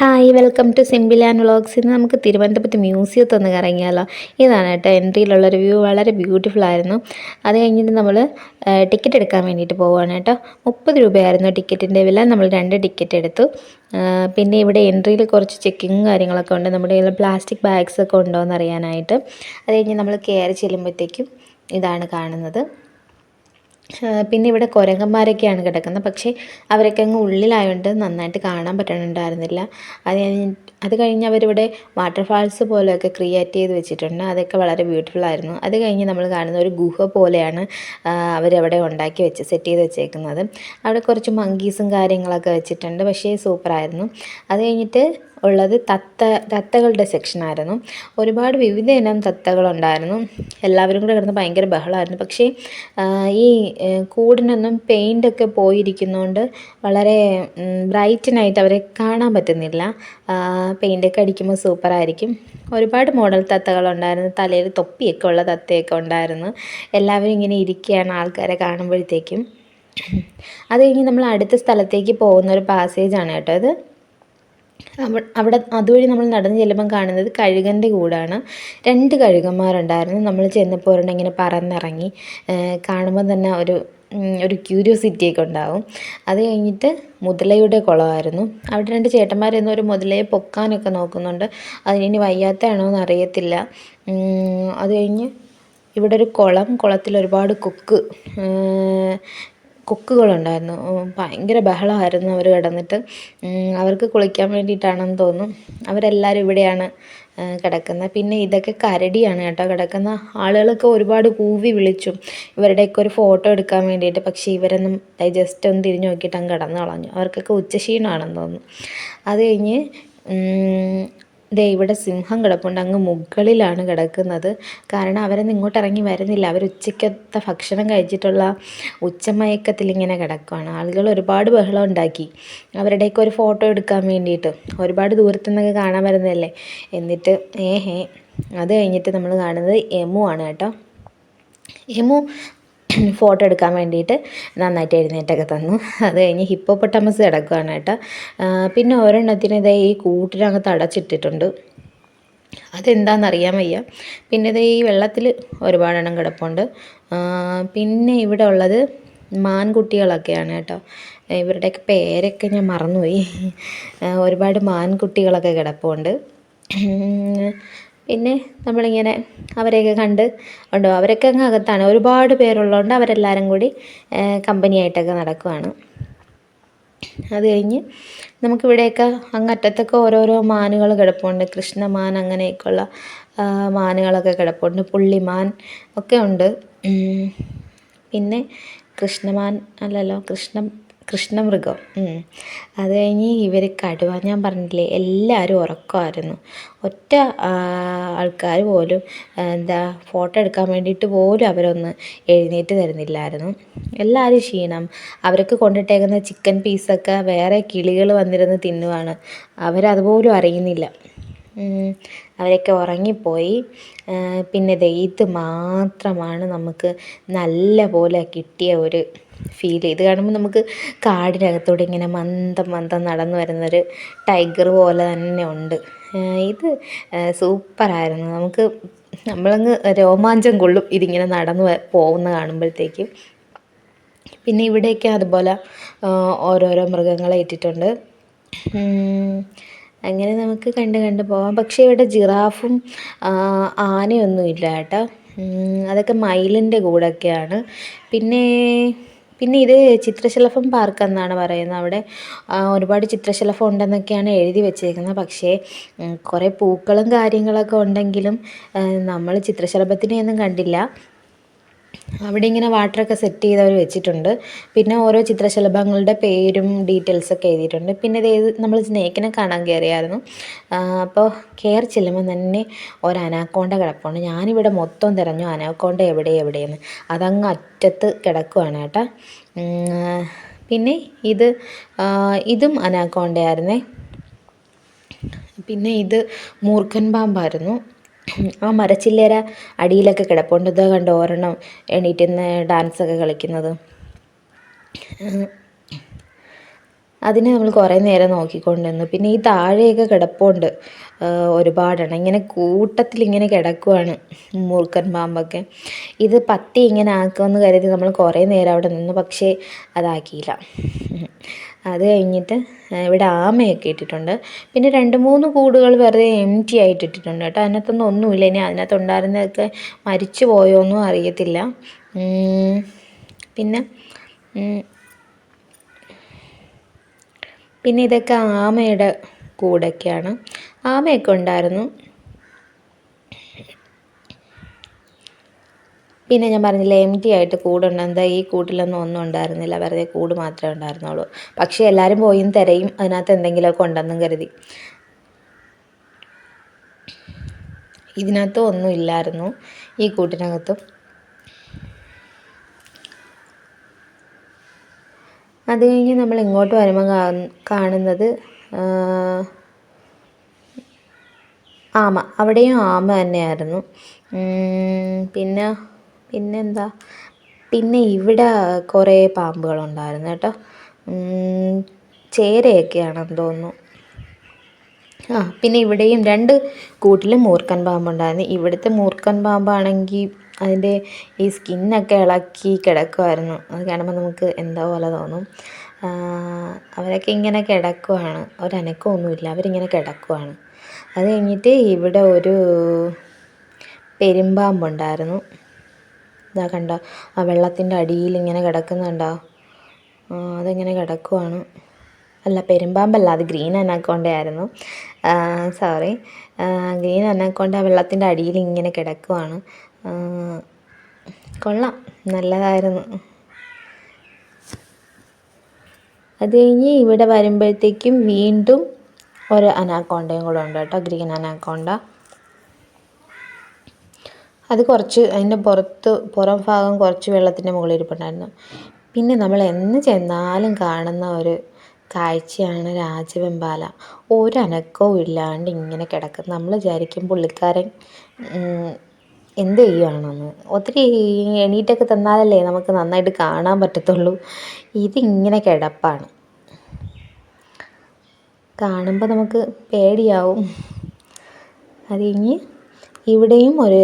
Hi welcome to simple and vlogs ഇന്ന് നമുക്ക് തിരുവനന്തപുരത്ത് മ്യൂസിയത്തിൽ ഒന്ന് കറങ്ങിയാലോ. ഇതാണ് കേട്ടോ എൻട്രിയിലുള്ളൊരു വ്യൂ വളരെ ബ്യൂട്ടിഫുൾ ആയിരുന്നു. അത് കഴിഞ്ഞിട്ട് നമ്മൾ ടിക്കറ്റ് എടുക്കാൻ വേണ്ടിയിട്ട് പോവുകയാണ് കേട്ടോ. മുപ്പത് രൂപയായിരുന്നു ടിക്കറ്റിന്റെ വില. നമ്മൾ രണ്ട് ടിക്കറ്റ് എടുത്തു. പിന്നെ ഇവിടെ എൻട്രിയിൽ കുറച്ച് ചെക്കിങ്ങും കാര്യങ്ങളൊക്കെ ഉണ്ട്. നമ്മുടെ കയ്യിൽ പ്ലാസ്റ്റിക് ബാഗ്സ് ഒക്കെ അറിയാനായിട്ട്. അത് കഴിഞ്ഞ് നമ്മൾ കയറി ചെല്ലുമ്പോഴത്തേക്കും ഇതാണ് കാണുന്നത്. പിന്നെ ഇവിടെ കുരങ്ങന്മാരൊക്കെയാണ് കിടക്കുന്നത്. പക്ഷേ അവരൊക്കെ അങ്ങ് ഉള്ളിലായതുകൊണ്ട് നന്നായിട്ട് കാണാൻ പറ്റണുണ്ടായിരുന്നില്ല. അത് അത് കഴിഞ്ഞ് അവരിവിടെ വാട്ടർഫാൾസ് പോലെയൊക്കെ ക്രിയേറ്റ് ചെയ്ത് വെച്ചിട്ടുണ്ട്. അതൊക്കെ വളരെ ബ്യൂട്ടിഫുൾ ആയിരുന്നു. അത് കഴിഞ്ഞ് നമ്മൾ കാണുന്ന ഒരു ഗുഹ പോലെയാണ് അവരവിടെ ഉണ്ടാക്കി വെച്ച് സെറ്റ് ചെയ്ത് വെച്ചേക്കുന്നത്. അവിടെ കുറച്ച് മങ്കീസും കാര്യങ്ങളൊക്കെ വെച്ചിട്ടുണ്ട്. പക്ഷേ സൂപ്പറായിരുന്നു അത് കഴിഞ്ഞിട്ട് ഉള്ളത് തത്ത തത്തകളുടെ സെക്ഷനായിരുന്നു ഒരുപാട് വിവിധ ഇനം തത്തകളുണ്ടായിരുന്നു. എല്ലാവരും കൂടെ കിടന്ന് ഭയങ്കര ബഹളമായിരുന്നു പക്ഷേ ഈ കൂടിനൊന്നും പെയിന്റൊക്കെ പോയിരിക്കുന്നതുകൊണ്ട് വളരെ ബ്രൈറ്റനായിട്ട് അവരെ കാണാൻ പറ്റുന്നില്ല. പെയിന്റൊക്കെ അടിക്കുമ്പോൾ സൂപ്പറായിരിക്കും. ഒരുപാട് മോഡൽ തത്തകളുണ്ടായിരുന്നു. തലയിൽ തൊപ്പിയൊക്കെ ഉള്ള തത്തയൊക്കെ ഉണ്ടായിരുന്നു. എല്ലാവരും ഇങ്ങനെ ഇരിക്കുകയാണ് ആൾക്കാരെ കാണുമ്പോഴത്തേക്കും. അത് കഴിഞ്ഞ് നമ്മൾ അടുത്ത സ്ഥലത്തേക്ക് പോകുന്ന ഒരു പാസേജാണ് കേട്ടോ ഇത്. അവിടെ അതുവഴി നമ്മൾ നടന്ന് ചെല്ലുമ്പം കാണുന്നത് കഴുകന്റെ കൂടാണ്. രണ്ട് കഴുകന്മാരുണ്ടായിരുന്നു. നമ്മൾ ചെന്നപ്പോൾ ഒരെണ്ണം ഇങ്ങനെ പറന്നിറങ്ങി. കാണുമ്പോൾ തന്നെ ഒരു ഒരു ക്യൂരിയോസിറ്റി ഒക്കെ ഉണ്ടാവും. അത് കഴിഞ്ഞിട്ട് മുതലയുടെ കുളമായിരുന്നു. അവിടെ രണ്ട് ചേട്ടന്മാരെന്ന് ഒരു മുതലയെ പൊക്കാനൊക്കെ നോക്കുന്നുണ്ട്. അതിനി വയ്യാത്തതാണോ എന്ന് അറിയത്തില്ല അത് കഴിഞ്ഞ് ഇവിടെ ഒരു കുളം കുളത്തിൽ ഒരുപാട് കൊക്ക്. കൊക്കുകളുണ്ടായിരുന്നു. ഭയങ്കര ബഹളമായിരുന്നു അവർ കിടന്നിട്ട്. അവർക്ക് കുളിക്കാൻ വേണ്ടിയിട്ടാണെന്ന് തോന്നുന്നു അവരെല്ലാവരും ഇവിടെയാണ് കിടക്കുന്നത്. പിന്നെ ഇതൊക്കെ കരടിയാണ് കേട്ടോ കിടക്കുന്ന. ആളുകളൊക്കെ ഒരുപാട് കൂവി വിളിച്ചു. ഇവരുടെയൊക്കെ ഒരു ഫോട്ടോ എടുക്കാൻ വേണ്ടിയിട്ട്. പക്ഷേ ഇവരൊന്നും ജസ്റ്റ് ഒന്ന് തിരിഞ്ഞു നോക്കിയിട്ട് അങ്ങ് കിടന്നു കളഞ്ഞു അവർക്കൊക്കെ ഉച്ചക്ഷീണമാണെന്ന് തോന്നുന്നു. അത് കഴിഞ്ഞ് ദേ ഇവിടെ സിംഹം കിടപ്പുണ്ട്. അങ്ങ് മുകളിലാണ് കിടക്കുന്നത്. കാരണം അവരൊന്നും ഇങ്ങോട്ട് ഇറങ്ങി വരുന്നില്ല. അവർ ഉച്ചയ്ക്കത്തെ ഭക്ഷണം കഴിച്ചിട്ടുള്ള ഉച്ചമയക്കത്തിൽ ഇങ്ങനെ കിടക്കുകയാണ് ആളുകൾ ഒരുപാട് ബഹളം ഉണ്ടാക്കി. അവരുടെയൊക്കെ ഒരു ഫോട്ടോ എടുക്കാൻ വേണ്ടിയിട്ട്. ഒരുപാട് ദൂരത്തു നിന്നൊക്കെ കാണാൻ വരുന്നതല്ലേ? എന്നിട്ട് ഏഹേ അത് കഴിഞ്ഞിട്ട് നമ്മൾ കാണുന്നത് എമു ആണ് കേട്ടോ. എമു ഫോട്ടോ എടുക്കാൻ വേണ്ടിയിട്ട് നന്നായിട്ട് എഴുന്നേറ്റൊക്കെ തന്നു. അത് കഴിഞ്ഞ് ഹിപ്പോപ്പൊട്ടമസ് കിടക്കുകയാണ് കേട്ടോ. പിന്നെ ഒരെണ്ണത്തിന് ഇതേ ഈ കൂട്ടിനകത്ത് അടച്ചിട്ടിട്ടുണ്ട് അതെന്താണെന്ന് അറിയാൻ വയ്യ. പിന്നെ ഇത് ഈ വെള്ളത്തിൽ ഒരുപാടെണ്ണം കിടപ്പുണ്ട്. പിന്നെ ഇവിടെ ഉള്ളത് മാൻകുട്ടികളൊക്കെയാണ് കേട്ടോ. ഇവരുടെയൊക്കെ പേരൊക്കെ ഞാൻ മറന്നുപോയി. ഒരുപാട് മാൻകുട്ടികളൊക്കെ കിടപ്പുണ്ട്. പിന്നെ നമ്മളിങ്ങനെ അവരെയൊക്കെ കണ്ട് ഉണ്ടോ? അവരൊക്കെ അങ്ങ് അകത്താണ്. ഒരുപാട് പേരുള്ളതുകൊണ്ട് അവരെല്ലാവരും കൂടി കമ്പനിയായിട്ടൊക്കെ നടക്കുവാണ്. അത് കഴിഞ്ഞ് നമുക്കിവിടെയൊക്കെ അങ്ങറ്റത്തൊക്കെ ഓരോരോ മാനുകൾ കിടപ്പുണ്ട്. കൃഷ്ണമാൻ അങ്ങനെയൊക്കെയുള്ള മാനുകളൊക്കെ കിടപ്പുണ്ട്. പുള്ളിമാൻ ഒക്കെ ഉണ്ട്. പിന്നെ കൃഷ്ണമാൻ അല്ലല്ലോ കൃഷ്ണ കൃഷ്ണമൃഗം. അത് കഴിഞ്ഞ് ഇവർ കടുവ ഞാൻ പറഞ്ഞില്ലേ എല്ലാവരും ഉറക്കമായിരുന്നു. ഒറ്റ ആൾക്കാർ പോലും എന്താ ഫോട്ടോ എടുക്കാൻ വേണ്ടിയിട്ട് പോലും അവരൊന്ന് എഴുന്നേറ്റ് തരുന്നില്ലായിരുന്നു. എല്ലാവരും ക്ഷീണം. അവർക്ക് കൊണ്ടിട്ടേക്കുന്ന ചിക്കൻ പീസൊക്കെ വേറെ കിളികൾ വന്നിരുന്ന് തിന്നുവാണ്. അവരതുപോലും അറിയുന്നില്ല. അവരൊക്കെ ഉറങ്ങിപ്പോയി. പിന്നെ ദേ ഇത് മാത്രമാണ് നമുക്ക് നല്ല പോലെ കിട്ടിയ ഒരു ഫീൽ ചെയ്ത്. കാണുമ്പോൾ നമുക്ക് കാടിനകത്തൂടെ ഇങ്ങനെ മന്ദം മന്ദം നടന്നു വരുന്നൊരു ടൈഗർ പോലെ തന്നെ ഉണ്ട്. ഇത് സൂപ്പറായിരുന്നു നമുക്ക് നമ്മളങ്ങ് രോമാഞ്ചം കൊള്ളും ഇതിങ്ങനെ നടന്നു പോകുന്ന കാണുമ്പോഴത്തേക്കും. പിന്നെ ഇവിടെയൊക്കെ അതുപോലെ ഓരോരോ മൃഗങ്ങളെ ഇട്ടിട്ടുണ്ട് അങ്ങനെ നമുക്ക് കണ്ട് കണ്ട് പോവാം. പക്ഷേ ഇവിടെ ജിറാഫും ആനയൊന്നും ഇല്ല കേട്ടോ. അതൊക്കെ മയിലിന്റെ കൂടൊക്കെയാണ് പിന്നെ പിന്നെ ഇത് ചിത്രശലഭം പാർക്ക് എന്നാണ് പറയുന്നത്. അവിടെ ഒരുപാട് ചിത്രശലഭം ഉണ്ടെന്നൊക്കെയാണ് എഴുതി വെച്ചേക്കുന്നത്. പക്ഷേ കുറേ പൂക്കളും കാര്യങ്ങളൊക്കെ ഉണ്ടെങ്കിലും നമ്മൾ ചിത്രശലഭത്തിനെയൊന്നും കണ്ടില്ല. അവിടെ ഇങ്ങനെ വാട്ടറൊക്കെ സെറ്റ് ചെയ്ത് അവർ വെച്ചിട്ടുണ്ട്. പിന്നെ ഓരോ ചിത്രശലഭങ്ങളുടെ പേരും ഡീറ്റെയിൽസൊക്കെ എഴുതിയിട്ടുണ്ട്. പിന്നെ ഇത് നമ്മൾ സ്നേക്കിനെ കാണാൻ കയറിയായിരുന്നു അപ്പോൾ കയറി ചെല്ലുമ്പോൾ തന്നെ ഒരു അനാക്കോണ്ട കിടപ്പുണ്ട് ഞാനിവിടെ മൊത്തം തിരഞ്ഞു. അനാക്കോണ്ട എവിടെ എവിടെയെന്ന്. അതങ്ങ് അറ്റത്ത് കിടക്കുവാണ് കേട്ടോ. പിന്നെ ഇത് ഇതും അനാക്കോണ്ടയായിരുന്നേ. പിന്നെ ഇത് മൂർഖൻ പാമ്പായിരുന്നു. ആ മരച്ചില്ലേര അടിയിലൊക്കെ കിടപ്പുണ്ട്. ഇതാ കണ്ടോ ഒരെണ്ണം എണീറ്റ് നിന്ന് ഡാൻസൊക്കെ കളിക്കുന്നത്. അതിനെ നമ്മൾ കുറേ നേരം നോക്കിക്കൊണ്ടിരുന്നു. പിന്നെ ഈ താഴെയൊക്കെ കിടപ്പുണ്ട്. ഒരുപാടെണ്ണം. ഇങ്ങനെ കൂട്ടത്തിൽ ഇങ്ങനെ കിടക്കുവാണ് മൂർക്കൻ പാമ്പൊക്കെ ഇത് പത്തി ഇങ്ങനെ ആക്കുമെന്ന് കരുതി നമ്മൾ കുറേ നേരം അവിടെ നിന്നു പക്ഷേ അതാക്കിയില്ല. അത് കഴിഞ്ഞിട്ട് ഇവിടെ ആമയൊക്കെ ഇട്ടിട്ടുണ്ട്. പിന്നെ രണ്ട് മൂന്ന് കൂടുകൾ വെറുതെ എം ടി ആയിട്ട് ഇട്ടിട്ടുണ്ട് കേട്ടോ. അതിനകത്തൊന്നും ഒന്നുമില്ല. ഇനി അതിനകത്ത് ഉണ്ടായിരുന്നതൊക്കെ മരിച്ചു പോയോന്നും അറിയത്തില്ല. പിന്നെ പിന്നെ ഇതൊക്കെ ആമയുടെ കൂടൊക്കെയാണ്. ആമയൊക്കെ ഉണ്ടായിരുന്നു. പിന്നെ ഞാൻ പറഞ്ഞില്ല എം ടി ആയിട്ട് കൂടുണ്ടെന്താ ഈ കൂട്ടിലൊന്നും ഒന്നും ഉണ്ടായിരുന്നില്ല. വെറുതെ കൂട് മാത്രമേ ഉണ്ടായിരുന്നുള്ളൂ. പക്ഷേ എല്ലാവരും പോയും തിരയും. അതിനകത്ത് എന്തെങ്കിലുമൊക്കെ ഉണ്ടെന്നും കരുതി. ഇതിനകത്തും ഒന്നും ഇല്ലായിരുന്നു ഈ കൂട്ടിനകത്തും. അത് കഴിഞ്ഞ് നമ്മൾ ഇങ്ങോട്ട് വരുമ്പോൾ കാണുന്നത് ആമ. അവിടെയും ആമ തന്നെയായിരുന്നു. പിന്നെ പിന്നെന്താ? പിന്നെ ഇവിടെ കുറേ പാമ്പുകളുണ്ടായിരുന്നു കേട്ടോ. ചേരയൊക്കെയാണെന്ന് തോന്നുന്നു. ആ പിന്നെ ഇവിടെയും രണ്ട് കൂട്ടിലും മൂർക്കൻ പാമ്പുണ്ടായിരുന്നു. ഇവിടുത്തെ മൂർക്കൻ പാമ്പാണെങ്കിൽ അതിന്റെ ഈ സ്കിന്നൊക്കെ ഇളക്കി കിടക്കുമായിരുന്നു അത് കാണുമ്പോൾ നമുക്ക് എന്താ പോലെ തോന്നും. അവരൊക്കെ ഇങ്ങനെ കിടക്കുവാണ്. ഒരനക്കമൊന്നുമില്ല. അവരിങ്ങനെ കിടക്കുവാണ്. അത് കഴിഞ്ഞിട്ട് ഇവിടെ ഒരു പെരുമ്പാമ്പുണ്ടായിരുന്നു. ഇതാ കണ്ടോ? ആ വെള്ളത്തിന്റെ അടിയിൽ ഇങ്ങനെ കിടക്കുന്നുണ്ടോ? അതിങ്ങനെ കിടക്കുവാണ്. അല്ല പെരുമ്പാമ്പല്ല അത് ഗ്രീൻ അനാക്കോണ്ടയായിരുന്നു. സോറി ഗ്രീൻ അനാക്കോണ്ട വെള്ളത്തിന്റെ അടിയിൽ ഇങ്ങനെ കിടക്കുവാണ്. കൊള്ളാം. നല്ലതായിരുന്നു. അത് കഴിഞ്ഞ് ഇവിടെ വരുമ്പോഴത്തേക്കും വീണ്ടും ഒരു അനാക്കോണ്ടയും കൂടെ ഉണ്ട് കേട്ടോ. Green anaconda. അത് കുറച്ച് അതിന്റെ പുറത്ത് പുറം ഭാഗം കുറച്ച് വെള്ളത്തിന്റെ മുകളിൽ ഇരിപ്പുണ്ടായിരുന്നു. പിന്നെ നമ്മൾ എന്ന് ചെന്നാലും കാണുന്ന ഒരു കാഴ്ചയാണ് രാജവെമ്പാല. ഒരനക്കവും ഇല്ലാണ്ട് ഇങ്ങനെ കിടക്കും നമ്മൾ വിചാരിക്കും പുള്ളിക്കാരൻ എന്ത് ചെയ്യുവാണെന്ന്. ഒത്തിരി എണീറ്റൊക്കെ തന്നാലല്ലേ നമുക്ക് നന്നായിട്ട് കാണാൻ പറ്റത്തുള്ളൂ. ഇതിങ്ങനെ കിടപ്പാണ്. കാണുമ്പോൾ നമുക്ക് പേടിയാവും. അത് കഴിഞ്ഞ് ഇവിടെയും ഒരു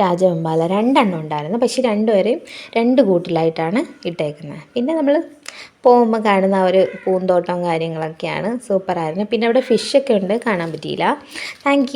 രാജവെമ്പാല രണ്ടെണ്ണം ഉണ്ടായിരുന്നു. പക്ഷേ രണ്ടുപേരെയും രണ്ട് കൂട്ടിലായിട്ടാണ് ഇട്ടേക്കുന്നത്. പിന്നെ നമ്മൾ പോകുമ്പോൾ കാണുന്ന ഒരു പൂന്തോട്ടം കാര്യങ്ങളൊക്കെയാണ് സൂപ്പറായിരുന്നു. പിന്നെ അവിടെ ഫിഷൊക്കെ ഉണ്ട് കാണാൻ പറ്റിയില്ല. താങ്ക്